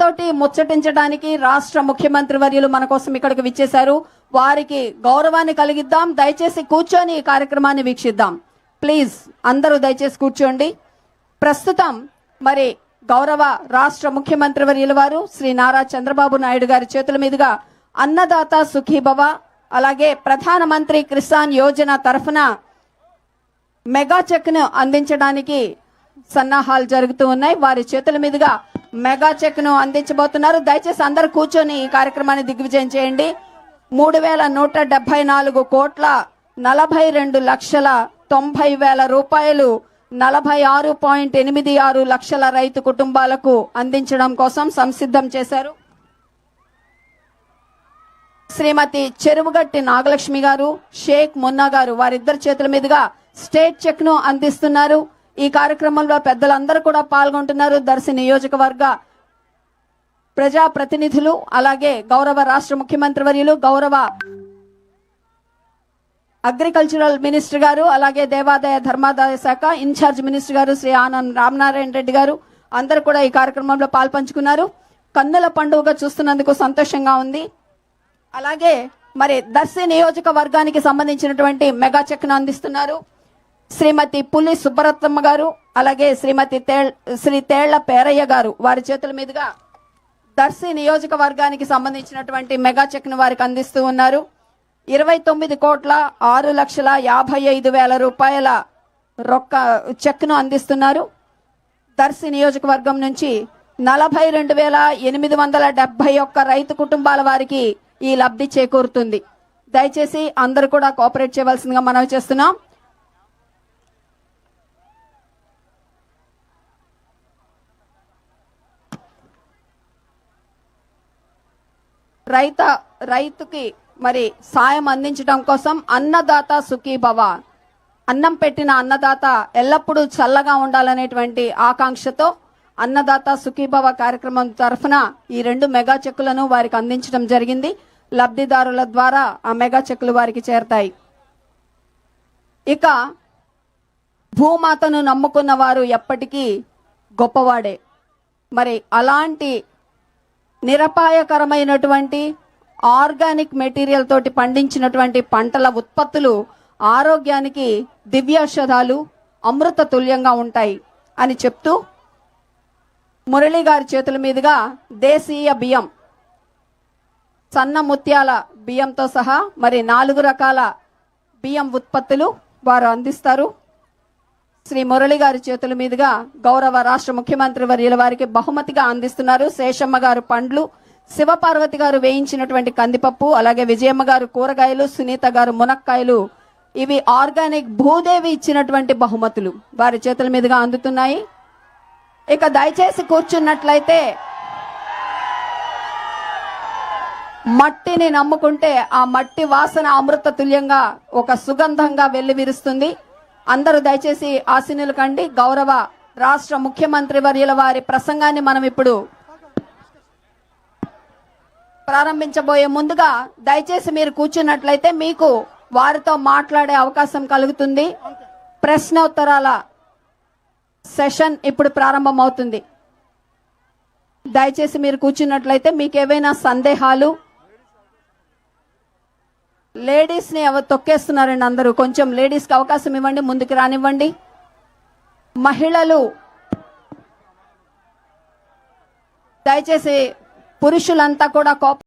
మనతోటి ముచ్చటించడానికి రాష్ట్ర ముఖ్యమంత్రి వర్యులు మన కోసం ఇక్కడికి విచ్చేశారు. వారికి గౌరవాన్ని కలిగిద్దాం. దయచేసి కూర్చొని ఈ కార్యక్రమాన్ని వీక్షిద్దాం. ప్లీజ్ అందరూ దయచేసి కూర్చోండి. ప్రస్తుతం మరి గౌరవ రాష్ట్ర ముఖ్యమంత్రి వర్యుల వారు శ్రీ నారా చంద్రబాబు నాయుడు గారి చేతుల మీదుగా అన్నదాత సుఖీభవ అలాగే ప్రధానమంత్రి కిసాన్ యోజన తరఫున మెగా చెక్ను అందించడానికి సన్నాహాలు జరుగుతూ ఉన్నాయి. వారి చేతుల మీదుగా మెగా చెక్ను అందించబోతున్నారు. దయచేసి అందరూ కూర్చొని ఈ కార్యక్రమాన్ని దిగ్విజయం చేయండి. మూడు వేల నూట డెబ్బై నాలుగు కోట్ల నలభై రెండు లక్షల తొంభై వేల రూపాయలు నలభై ఆరు పాయింట్ ఎనిమిది ఆరు లక్షల రైతు కుటుంబాలకు అందించడం కోసం సంసిద్ధం చేశారు. శ్రీమతి చెరువుగట్టి నాగలక్ష్మి గారు షేక్ మున్నా గారు వారిద్దరి చేతుల మీదుగా స్టేట్ చెక్ను అందిస్తున్నారు. ఈ కార్యక్రమంలో పెద్దలందరూ కూడా పాల్గొంటున్నారు. దర్శి నియోజకవర్గ ప్రజా ప్రతినిధులు అలాగే గౌరవ రాష్ట్ర ముఖ్యమంత్రి వర్యులు గౌరవ అగ్రికల్చరల్ మినిస్టర్ గారు అలాగే దేవాదాయ ధర్మాదాయ శాఖ ఇన్ఛార్జ్ మినిస్టర్ గారు శ్రీ ఆనంద్ రామనారాయణ రెడ్డి గారు అందరూ కూడా ఈ కార్యక్రమంలో పాల్పంచుకున్నారు. కన్నుల పండుగ చూస్తున్నందుకు సంతోషంగా ఉంది. అలాగే మరి దర్శి నియోజకవర్గానికి సంబంధించినటువంటి మెగా చెక్ను అందిస్తున్నారు. శ్రీమతి పులి సుబ్బరత్నమ్మ గారు అలాగే శ్రీమతి తేళ్ శ్రీ తేళ్ళ పేరయ్య గారు వారి చేతుల మీదుగా దర్శి నియోజకవర్గానికి సంబంధించినటువంటి మెగా చెక్ను వారికి అందిస్తూ ఉన్నారు. ఇరవై తొమ్మిది కోట్ల ఆరు లక్షల యాభై ఐదు వేల రూపాయల రొక్క చెక్ను అందిస్తున్నారు. దర్శి నియోజకవర్గం నుంచి నలభై రెండు వేల ఎనిమిది వందల డెబ్బై ఒక్క రైతు కుటుంబాల వారికి ఈ లబ్ధి చేకూరుతుంది. దయచేసి అందరూ కూడా కోఆపరేట్ చేయవలసిందిగా మనవి చేస్తున్నాం. రైత రైతుకి మరి సాయం అందించడం కోసం అన్నదాత సుఖీభవ అన్నం పెట్టిన అన్నదాత ఎల్లప్పుడూ చల్లగా ఉండాలనేటువంటి ఆకాంక్షతో అన్నదాత సుఖీభవ కార్యక్రమం తరఫున ఈ రెండు మెగా చెక్కులను వారికి అందించడం జరిగింది. లబ్ధిదారుల ద్వారా ఆ మెగా చెక్కులు వారికి చేరతాయి. ఇక భూమాతను నమ్ముకున్న వారు ఎప్పటికీ గొప్పవాడే. మరి అలాంటి నిరపాయకరమైనటువంటి ఆర్గానిక్ మెటీరియల్ తోటి పండించినటువంటి పంటల ఉత్పత్తులు ఆరోగ్యానికి దివ్యౌషధాలు అమృత తుల్యంగా ఉంటాయి అని చెప్తూ మురళి గారి చేతుల మీదుగా దేశీయ బియ్యం సన్న ముత్యాల బియ్యంతో సహా మరి నాలుగు రకాల బియ్యం ఉత్పత్తులు వారు అందిస్తారు. శ్రీ మురళి గారి చేతుల మీదుగా గౌరవ రాష్ట్ర ముఖ్యమంత్రి వర్యుల వారికి బహుమతిగా అందిస్తున్నారు. శేషమ్మ గారు పండ్లు శివపార్వతి గారు వేయించినటువంటి కందిపప్పు అలాగే విజయమ్మ గారు కూరగాయలు సునీత గారు మునక్కాయలు ఇవి ఆర్గానిక్ భూదేవి ఇచ్చినటువంటి బహుమతులు వారి చేతుల మీదుగా అందుతున్నాయి. ఇక దయచేసి కూర్చున్నట్లయితే మట్టిని నమ్ముకుంటే ఆ మట్టి వాసన అమృత తుల్యంగా ఒక సుగంధంగా వెల్లివిరుస్తుంది. అందరూ దయచేసి ఆశీనులు కండి. గౌరవ రాష్ట్ర ముఖ్యమంత్రి వర్యుల వారి ప్రసంగాన్ని మనం ఇప్పుడు ప్రారంభించబోయే ముందుగా దయచేసి మీరు కూర్చున్నట్లయితే మీకు వారితో మాట్లాడే అవకాశం కలుగుతుంది. ప్రశ్నోత్తరాల సెషన్ ఇప్పుడు ప్రారంభమవుతుంది. దయచేసి మీరు కూర్చున్నట్లయితే మీకు ఏవైనా సందేహాలు లేడీస్ని ఎవరు తొక్కేస్తున్నారండి అందరూ. కొంచెం లేడీస్కి అవకాశం ఇవ్వండి ముందుకు రానివ్వండి. మహిళలు దయచేసి పురుషులంతా కూడా కోప